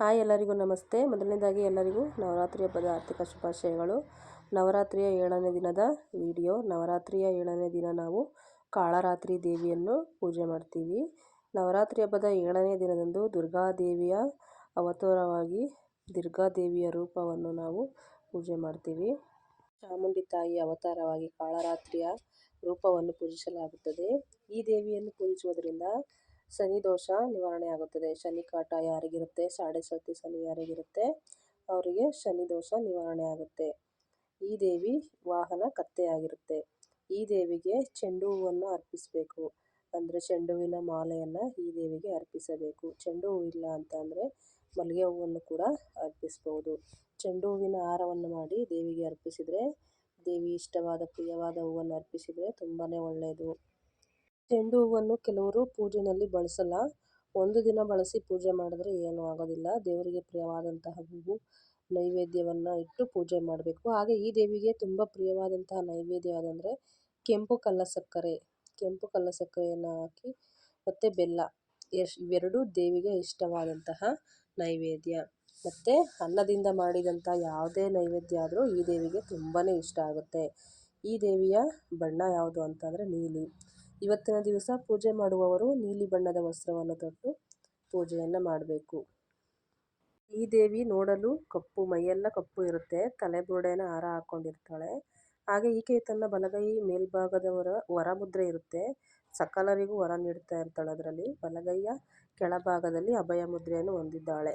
Hi ಎಲ್ಲರಿಗೂ ನಮಸ್ತೆ. ಮೊದಲನೇದಾಗಿ ಎಲ್ಲರಿಗೂ ನವರಾತ್ರಿ ಹಬ್ಬದ ಆರ್ಥಿಕ ಶುಭಾಶಯಗಳು. ನವರಾತ್ರಿಯ ಏಳನೇ ದಿನದ ವಿಡಿಯೋ. ನವರಾತ್ರಿಯ ಏಳನೇ ದಿನ ನಾವು ಕಾಳರಾತ್ರಿ ದೇವಿಯನ್ನು ಪೂಜೆ ಮಾಡ್ತೀವಿ. ನವರಾತ್ರಿ ಹಬ್ಬದ ಏಳನೇ ದಿನದಂದು ದುರ್ಗಾದೇವಿಯ ಅವತಾರವಾಗಿ ದುರ್ಗಾದೇವಿಯ ರೂಪವನ್ನು ನಾವು ಪೂಜೆ ಮಾಡ್ತೀವಿ. ಚಾಮುಂಡಿ ತಾಯಿ ಅವತಾರವಾಗಿ ಕಾಳರಾತ್ರಿಯ ರೂಪವನ್ನು ಪೂಜಿಸಲಾಗುತ್ತದೆ. ಈ ದೇವಿಯನ್ನು ಪೂಜಿಸುವುದರಿಂದ ಶನಿ ದೋಷ ನಿವಾರಣೆ ಆಗುತ್ತದೆ. ಶನಿ ಕಾಟ ಯಾರಿಗಿರುತ್ತೆ? ಸಾಡೆ ಸತಿ ಶನಿ ಯಾರಿಗಿರುತ್ತೆ? ಅವರಿಗೆ ಶನಿ ದೋಷ ನಿವಾರಣೆ ಆಗುತ್ತೆ. ಈ ದೇವಿ ವಾಹನ ಕತ್ತೆಯಾಗಿರುತ್ತೆ. ಈ ದೇವಿಗೆ ಚೆಂಡು ಹೂವನ್ನು ಅರ್ಪಿಸಬೇಕು. ಅಂದರೆ ಚೆಂಡು ಹೂವಿನ ಮಾಲೆಯನ್ನು ಈ ದೇವಿಗೆ ಅರ್ಪಿಸಬೇಕು. ಚೆಂಡು ಹೂವಿಲ್ಲ ಅಂತ ಅಂದರೆ ಮಲ್ಲಿಗೆ ಹೂವನ್ನು ಕೂಡ ಅರ್ಪಿಸ್ಬೋದು. ಚೆಂಡು ಹೂವಿನ ಹಾರವನ್ನು ಮಾಡಿ ದೇವಿಗೆ ಅರ್ಪಿಸಿದರೆ, ದೇವಿ ಇಷ್ಟವಾದ, ಪ್ರಿಯವಾದ ಹೂವನ್ನು ಅರ್ಪಿಸಿದರೆ ತುಂಬಾ ಒಳ್ಳೆಯದು ಚೆಂಡು ಹೂವನ್ನು ಕೆಲವರು ಪೂಜೆಯಲ್ಲಿ ಬಳಸಲ್ಲ. ಒಂದು ದಿನ ಬಳಸಿ ಪೂಜೆ ಮಾಡಿದ್ರೆ ಏನೂ ಆಗೋದಿಲ್ಲ. ದೇವರಿಗೆ ಪ್ರಿಯವಾದಂತಹ ಹೂವು, ನೈವೇದ್ಯವನ್ನು ಇಟ್ಟು ಪೂಜೆ ಮಾಡಬೇಕು. ಹಾಗೆ ಈ ದೇವಿಗೆ ತುಂಬ ಪ್ರಿಯವಾದಂತಹ ನೈವೇದ್ಯ ಯಾವುದಂದರೆ ಕೆಂಪು ಕಲ್ಲ ಸಕ್ಕರೆ. ಕೆಂಪು ಕಲ್ಲ ಸಕ್ಕರೆಯನ್ನು ಹಾಕಿ ಮತ್ತು ಬೆಲ್ಲ. ಎಶ್ ಇವೆರಡೂ ದೇವಿಗೆ ಇಷ್ಟವಾದಂತಹ ನೈವೇದ್ಯ. ಮತ್ತು ಅನ್ನದಿಂದ ಮಾಡಿದಂಥ ಯಾವುದೇ ನೈವೇದ್ಯ ಆದರೂ ಈ ದೇವಿಗೆ ತುಂಬಾ ಇಷ್ಟ ಆಗುತ್ತೆ. ಈ ದೇವಿಯ ಬಣ್ಣ ಯಾವುದು ಅಂತಂದರೆ ನೀಲಿ. ಇವತ್ತಿನ ದಿವಸ ಪೂಜೆ ಮಾಡುವವರು ನೀಲಿ ಬಣ್ಣದ ವಸ್ತ್ರವನ್ನು ತೊಟ್ಟು ಪೂಜೆಯನ್ನು ಮಾಡಬೇಕು. ಈ ದೇವಿ ನೋಡಲು ಕಪ್ಪು, ಮೈಯೆಲ್ಲ ಕಪ್ಪು ಇರುತ್ತೆ, ತಲೆ ಬುರುಡೆನ ಹಾರ ಹಾಕ್ಕೊಂಡಿರ್ತಾಳೆ ಹಾಗೆ ಈಕೆ ತನ್ನ ಬಲಗೈ ಮೇಲ್ಭಾಗದವರ ವರ ಮುದ್ರೆ ಇರುತ್ತೆ. ಸಕಲರಿಗೂ ವರ ನೀಡ್ತಾ ಇರ್ತಾಳೆ ಅದರಲ್ಲಿ. ಬಲಗೈಯ ಕೆಳಭಾಗದಲ್ಲಿ ಅಭಯ ಮುದ್ರೆಯನ್ನು ಹೊಂದಿದ್ದಾಳೆ.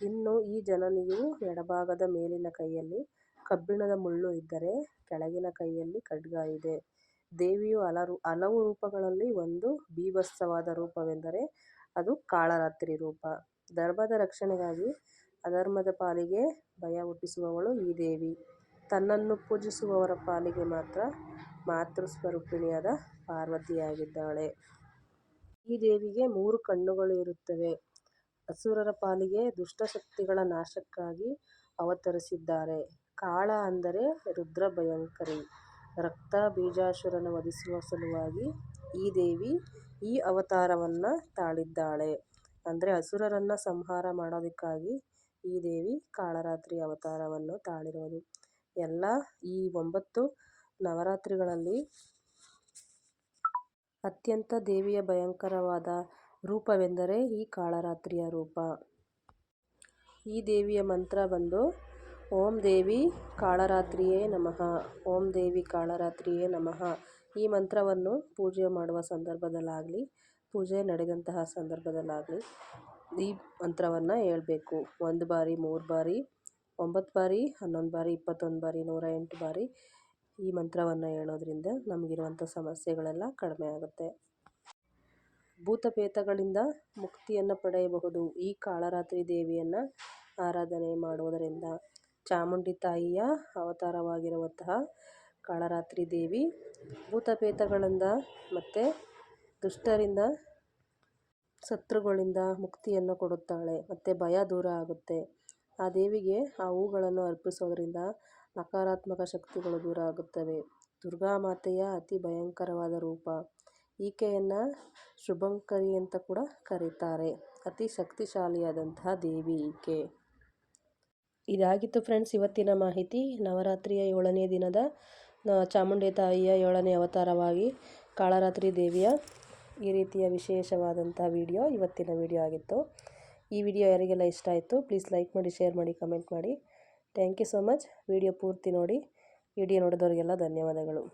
ಇನ್ನು ಈ ಜನನಿಯು ಎಡಭಾಗದ ಮೇಲಿನ ಕೈಯಲ್ಲಿ ಕಬ್ಬಿಣದ ಮುಳ್ಳು ಇದ್ದರೆ ಕೆಳಗಿನ ಕೈಯಲ್ಲಿ ಖಡ್ಗ ಇದೆ. ದೇವಿಯು ಹಲರು ಹಲವು ರೂಪಗಳಲ್ಲಿ ಒಂದು ಬೀಭತ್ಸವಾದ ರೂಪವೆಂದರೆ ಅದು ಕಾಳರಾತ್ರಿ ರೂಪ. ಧರ್ಮದ ರಕ್ಷಣೆಗಾಗಿ ಅಧರ್ಮದ ಪಾಲಿಗೆ ಭಯ ಹುಟ್ಟಿಸುವವಳು ಈ ದೇವಿ. ತನ್ನನ್ನು ಪೂಜಿಸುವವರ ಪಾಲಿಗೆ ಮಾತ್ರ ಮಾತೃ ಸ್ವರೂಪಿಣಿಯಾದ ಪಾರ್ವತಿಯಾಗಿದ್ದಾಳೆ. ಈ ದೇವಿಗೆ ಮೂರು ಕಣ್ಣುಗಳು ಇರುತ್ತವೆ. ಅಸುರರ ಪಾಲಿಗೆ ದುಷ್ಟಶಕ್ತಿಗಳ ನಾಶಕ್ಕಾಗಿ ಅವತರಿಸಿದ್ದಾರೆ. ಕಾಳ ಅಂದರೆ ರುದ್ರ ಭಯಂಕರಿ. ರಕ್ತ ಬೀಜಾಸುರನ ವಧಿಸುವ ಸಲುವಾಗಿ ಈ ದೇವಿ ಈ ಅವತಾರವನ್ನು ತಾಳಿದ್ದಾಳೆ. ಅಂದರೆ ಅಸುರರನ್ನು ಸಂಹಾರ ಮಾಡೋದಕ್ಕಾಗಿ ಈ ದೇವಿ ಕಾಳರಾತ್ರಿ ಅವತಾರವನ್ನು ತಾಳಿರೋದು. ಎಲ್ಲ ಈ ಒಂಬತ್ತು ನವರಾತ್ರಿಗಳಲ್ಲಿ ಅತ್ಯಂತ ದೇವಿಯ ಭಯಂಕರವಾದ ರೂಪವೆಂದರೆ ಈ ಕಾಳರಾತ್ರಿಯ ರೂಪ. ಈ ದೇವಿಯ ಮಂತ್ರ ಬಂದು ಓಂ ದೇವಿ ಕಾಳರಾತ್ರಿಯೇ ನಮಃ. ಓಂ ದೇವಿ ಕಾಳರಾತ್ರಿಯೇ ನಮಃ. ಈ ಮಂತ್ರವನ್ನು ಪೂಜೆ ಮಾಡುವ ಸಂದರ್ಭದಲ್ಲಾಗಲಿ, ಪೂಜೆ ನಡೆದಂತಹ ಸಂದರ್ಭದಲ್ಲಾಗಲಿ ಈ ಮಂತ್ರವನ್ನು ಹೇಳಬೇಕು. ಒಂದು ಬಾರಿ, ಮೂರು ಬಾರಿ, ಒಂಬತ್ತು ಬಾರಿ, ಹನ್ನೊಂದು ಬಾರಿ, ಇಪ್ಪತ್ತೊಂದು ಬಾರಿ, ನೂರ ಎಂಟು ಬಾರಿ ಈ ಮಂತ್ರವನ್ನು ಹೇಳೋದ್ರಿಂದ ನಮಗಿರುವಂಥ ಸಮಸ್ಯೆಗಳೆಲ್ಲ ಕಡಿಮೆ ಆಗುತ್ತೆ. ಭೂತಪೇತಗಳಿಂದ ಮುಕ್ತಿಯನ್ನು ಪಡೆಯಬಹುದು ಈ ಕಾಳರಾತ್ರಿ ದೇವಿಯನ್ನು ಆರಾಧನೆ ಮಾಡುವುದರಿಂದ. ಚಾಮುಂಡಿ ತಾಯಿಯ ಅವತಾರವಾಗಿರುವಂತಹ ಕಾಳರಾತ್ರಿ ದೇವಿ. ಭೂತಪೇತಗಳಿಂದ ಮತ್ತು ದುಷ್ಟರಿಂದ ಶತ್ರುಗಳಿಂದ ಮುಕ್ತಿಯನ್ನು ಕೊಡುತ್ತಾಳೆ. ಮತ್ತು ಭಯ ದೂರ ಆಗುತ್ತೆ. ಆ ದೇವಿಗೆ ಆ ಹೂಗಳನ್ನು ಅರ್ಪಿಸೋದ್ರಿಂದ ನಕಾರಾತ್ಮಕ ಶಕ್ತಿಗಳು ದೂರ ಆಗುತ್ತವೆ. ದುರ್ಗಾ ಮಾತೆಯ ಅತಿ ಭಯಂಕರವಾದ ರೂಪ. ಈಕೆಯನ್ನು ಶುಭಂಕರಿ ಅಂತ ಕೂಡ ಕರೀತಾರೆ. ಅತಿ ಶಕ್ತಿಶಾಲಿಯಾದಂತಹ ದೇವಿ ಈಕೆ. ಇದಾಗಿತ್ತು ಫ್ರೆಂಡ್ಸ್, ಇವತ್ತಿನ ಮಾಹಿತಿ. ನವರಾತ್ರಿಯ ಏಳನೇ ದಿನದ ಚಾಮುಂಡಿ ತಾಯಿಯ ಏಳನೇ ಅವತಾರವಾಗಿ ಕಾಳರಾತ್ರಿ ದೇವಿಯ ಈ ರೀತಿಯ ವಿಶೇಷವಾದಂಥ ವಿಡಿಯೋ ಇವತ್ತಿನ ವಿಡಿಯೋ ಆಗಿತ್ತು. ಈ ವಿಡಿಯೋ ಯಾರಿಗೆಲ್ಲ ಇಷ್ಟ ಆಯಿತು, ಪ್ಲೀಸ್ ಲೈಕ್ ಮಾಡಿ, ಶೇರ್ ಮಾಡಿ, ಕಮೆಂಟ್ ಮಾಡಿ. Thank you so much. Video ಪೂರ್ತಿ ನೋಡಿ. ವಿಡಿಯೋ ನೋಡಿದವರಿಗೆಲ್ಲ ಧನ್ಯವಾದಗಳು.